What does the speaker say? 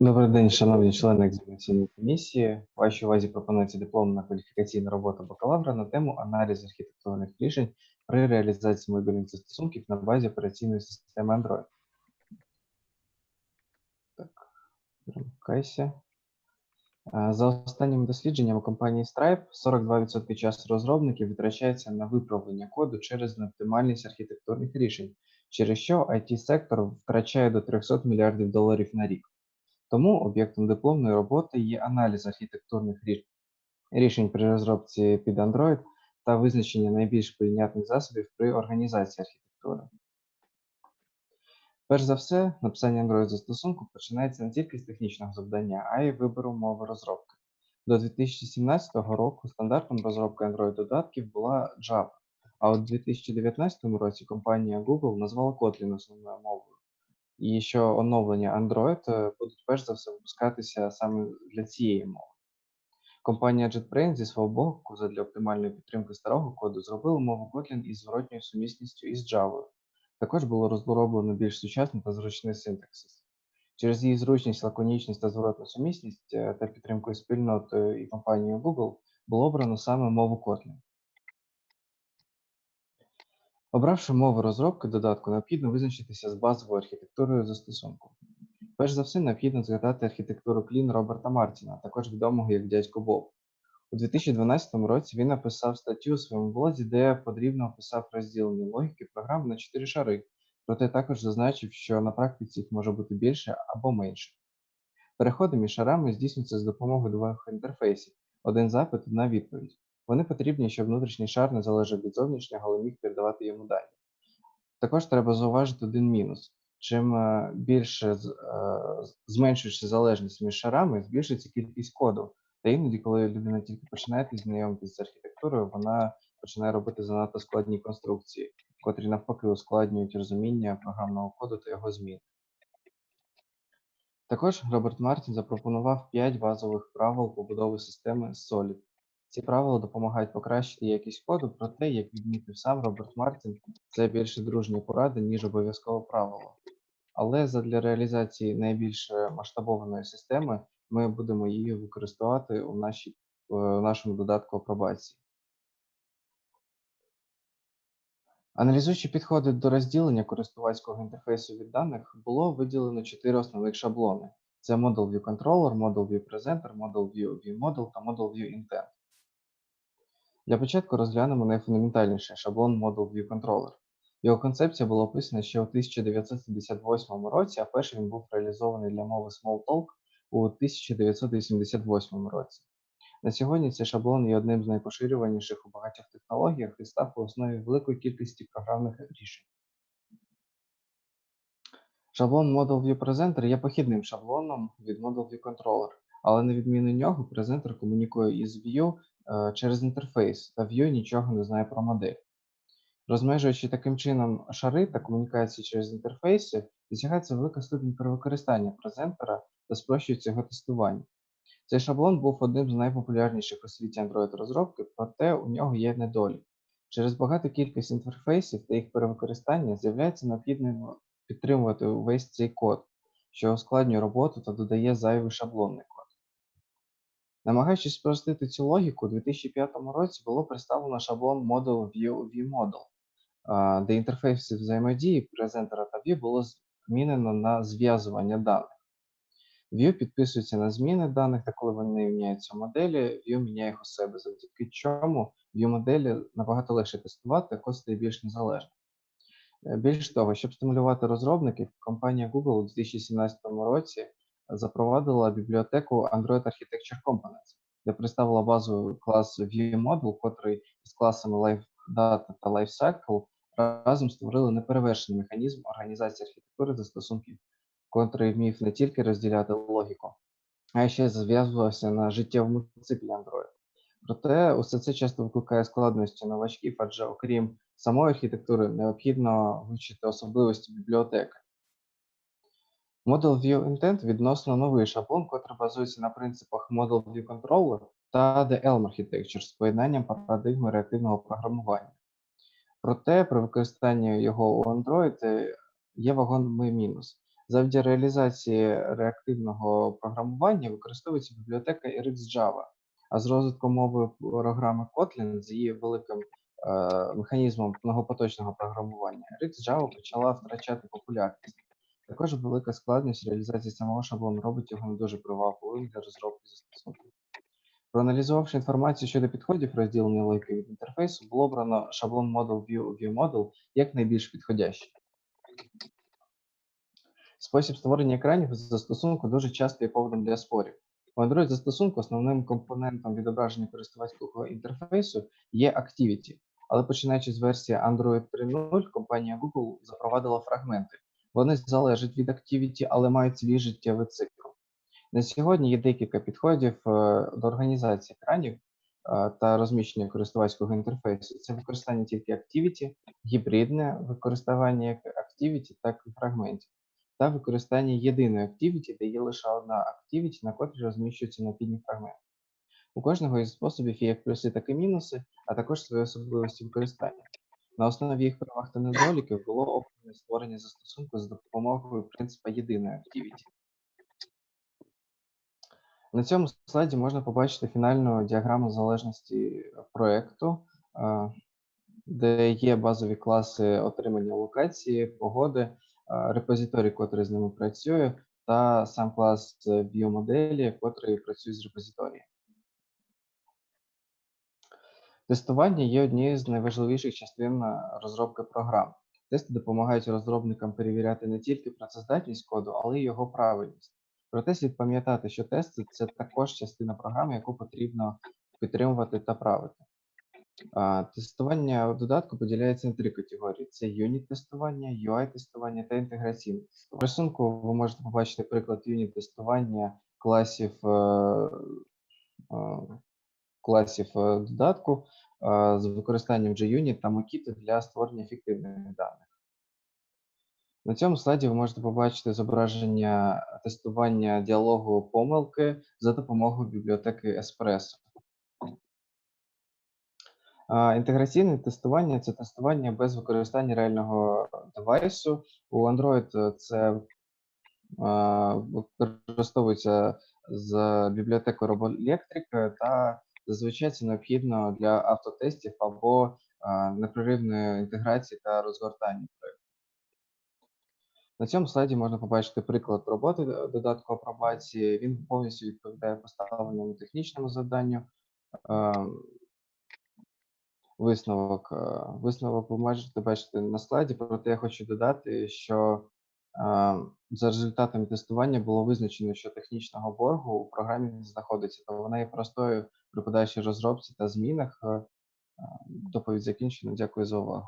Добрий день, шановні члени екзаменаційної комісії. Вашій увазі пропонується дипломна кваліфікаційна робота бакалавра на тему аналіз архітектурних рішень при реалізації мобільних застосунків на базі операційної системи Android. Так, перемикайся. Е, За останніми дослідженнями компанії Stripe, 42% часу розробників витрачається на виправлення коду через неоптимальність архітектурних рішень, через що IT-сектор втрачає до 300 мільярдів доларів на рік. Тому об'єктом дипломної роботи є аналіз архітектурних рішень при розробці під Android та визначення найбільш прийнятних засобів при організації архітектури. Перш за все, написання Android застосунку починається не тільки з технічного завдання, а й вибору мови розробки. До 2017 року стандартом розробки Android додатків була Java, а у 2019 році компанія Google назвала Kotlin основною мовою. І що оновлення Android е, будуть перш за все випускатися саме для цієї мови. Компанія JetBrains зі свого боку задля оптимальної підтримки старого коду зробила мову Kotlin із зворотньою сумісністю із Java. Також було розроблено більш сучасний та зручний синтаксис. Через її зручність, лаконічність та зворотну сумісність е, та підтримкою спільнотою і компанією Google було обрано саме мову Kotlin. Обравши мову розробки додатку, необхідно визначитися з базовою архітектурою застосунку. Перш за все, необхідно згадати архітектуру Clean Роберта Мартіна, також відомого як дядько Боб. У 2012 році він написав статтю у своєму блозі, де подрібно описав розділення логіки програм на чотири шари, проте також зазначив, що на практиці їх може бути більше або менше. Переходи між шарами здійснюються з допомогою двох інтерфейсів: один запит, одна відповідь. Вони потрібні, щоб внутрішній шар не залежав від зовнішнього, але міг передавати йому дані. Також треба зауважити один мінус. Чим е, більше е, зменшується залежність між шарами, збільшується кількість коду. Та іноді, коли людина тільки починає знайомитися з архітектурою, вона починає робити занадто складні конструкції, котрі навпаки ускладнюють розуміння програмного коду та його змін. Також Роберт Мартін запропонував 5 базових правил побудови системи Solid. Ці правила допомагають покращити якість коду, проте, як відмітив сам Роберт Мартін, це більше дружні поради, ніж обов'язкове правило. Але задля реалізації найбільш е, масштабованої системи ми будемо її використовувати у, нашій, е, у нашому додатку апробації. Аналізуючи підходи до розділення користувацького інтерфейсу від даних, було виділено чотири основних шаблони: це Model View Controller, Model View Presenter, Model View ViewModel та Model View Intent. Для початку розглянемо найфундаментальніший шаблон Model View Controller. Його концепція була описана ще у 1978 році, а перший він був реалізований для мови Smalltalk у 1988 році. На сьогодні цей шаблон є одним з найпоширюваніших у багатьох технологіях і став у основі великої кількості програмних рішень. Шаблон Model View Presenter є похідним шаблоном від Model View Controller, але на відміну нього, презентер комунікує із View е, через інтерфейс, та View нічого не знає про модель. Розмежуючи таким чином шари та комунікації через інтерфейси, досягається велика ступінь перевикористання презентера та спрощується його тестування. Цей шаблон був одним з найпопулярніших у світі Android розробки, проте у нього є недолік. Через багату кількість інтерфейсів та їх перевикористання з'являється необхідним підтримувати увесь цей код, що ускладнює роботу та додає зайвий шаблонний код. Намагаючись спростити цю логіку, у 2005 році було представлено шаблон Model View VModel, а, де інтерфейси взаємодії презентера та View було змінено на зв'язування даних. View підписується на зміни даних, та коли вони міняються в моделі, View міняє їх у себе, завдяки чому View моделі набагато легше тестувати, а стає більш незалежним. Е, Більш того, щоб стимулювати розробників, компанія Google у 2017 році запровадила бібліотеку Android Architecture Components, де представила базовий клас ViewModel, котрий з класами LiveData та LiveCycle разом створили неперевершений механізм організації архітектури застосунків, котрий вмів не тільки розділяти логіку, а ще зв'язувався на життєвому циклі Android. Проте усе це часто викликає складності новачків, адже окрім самої архітектури необхідно вивчити особливості бібліотеки. Model View Intent відносно новий шаблон, котрий базується на принципах Model View Controller та The Elm Architecture з поєднанням парадигми реактивного програмування. Проте при використанні його у Android є вагомий мінус. Завдяки реалізації реактивного програмування використовується бібліотека RxJava, а з розвитком мови програми Kotlin з її великим е, механізмом многопоточного програмування RxJava почала втрачати популярність. Також велика складність реалізації самого шаблону робить його не дуже привабливим для розробки застосунків. Проаналізувавши інформацію щодо підходів розділення логіки від інтерфейсу, було обрано шаблон Model View View Model як найбільш підходящий. Спосіб створення екранів застосунку дуже часто є поводом для спорів. У Android застосунку основним компонентом відображення користувацького інтерфейсу є Activity, але починаючи з версії Android 3.0, компанія Google запровадила фрагменти. Вони залежать від Activity, але мають свій життєвий цикл. На сьогодні є декілька підходів е, до організації екранів е, та розміщення користувацького інтерфейсу. Це використання тільки Activity, гібридне використання як Activity, так і фрагментів, та використання єдиної Activity, де є лише одна Activity, на котрій розміщується необхідні фрагменти. У кожного із способів є як плюси, так і мінуси, а також свої особливості використання. На основі їх переваг та недоліків було обране створення застосунку за допомогою принципу єдиної Activity. На цьому слайді можна побачити фінальну діаграму залежності проекту, е, де є базові класи отримання локації, погоди, е, репозиторій, котрий з ними працює, та сам клас біомоделі, котрий працює з репозиторієм. Тестування є однією з найважливіших частин е, розробки програм. Тести допомагають розробникам перевіряти не тільки працездатність коду, але й його правильність. Проте слід пам'ятати, що тести це також частина програми, яку потрібно підтримувати та правити. Тестування в додатку поділяється на три категорії: це юніт-тестування, UI-тестування та інтеграційне тестування. В рисунку ви можете побачити приклад юніт-тестування класів, е, е, класів е, додатку з використанням JUnit та Mockito для створення ефективних даних. На цьому слайді ви можете побачити зображення тестування діалогу помилки за допомогою бібліотеки Espresso. Інтеграційне тестування це тестування без використання реального девайсу. У Android це використовується з бібліотекою RoboElectric та зазвичай це необхідно для автотестів або непреривної інтеграції та розгортання проєкту. На цьому слайді можна побачити приклад роботи додатку апробації. Він повністю відповідає поставленому технічному завданню. Е, Висновок. е, Висновок ви можете бачити на слайді, проте я хочу додати, що е, за результатами тестування було визначено, що технічного боргу у програмі не знаходиться, то вона є простою при подальшій розробці та змінах. Е, Доповідь закінчена. Дякую за увагу.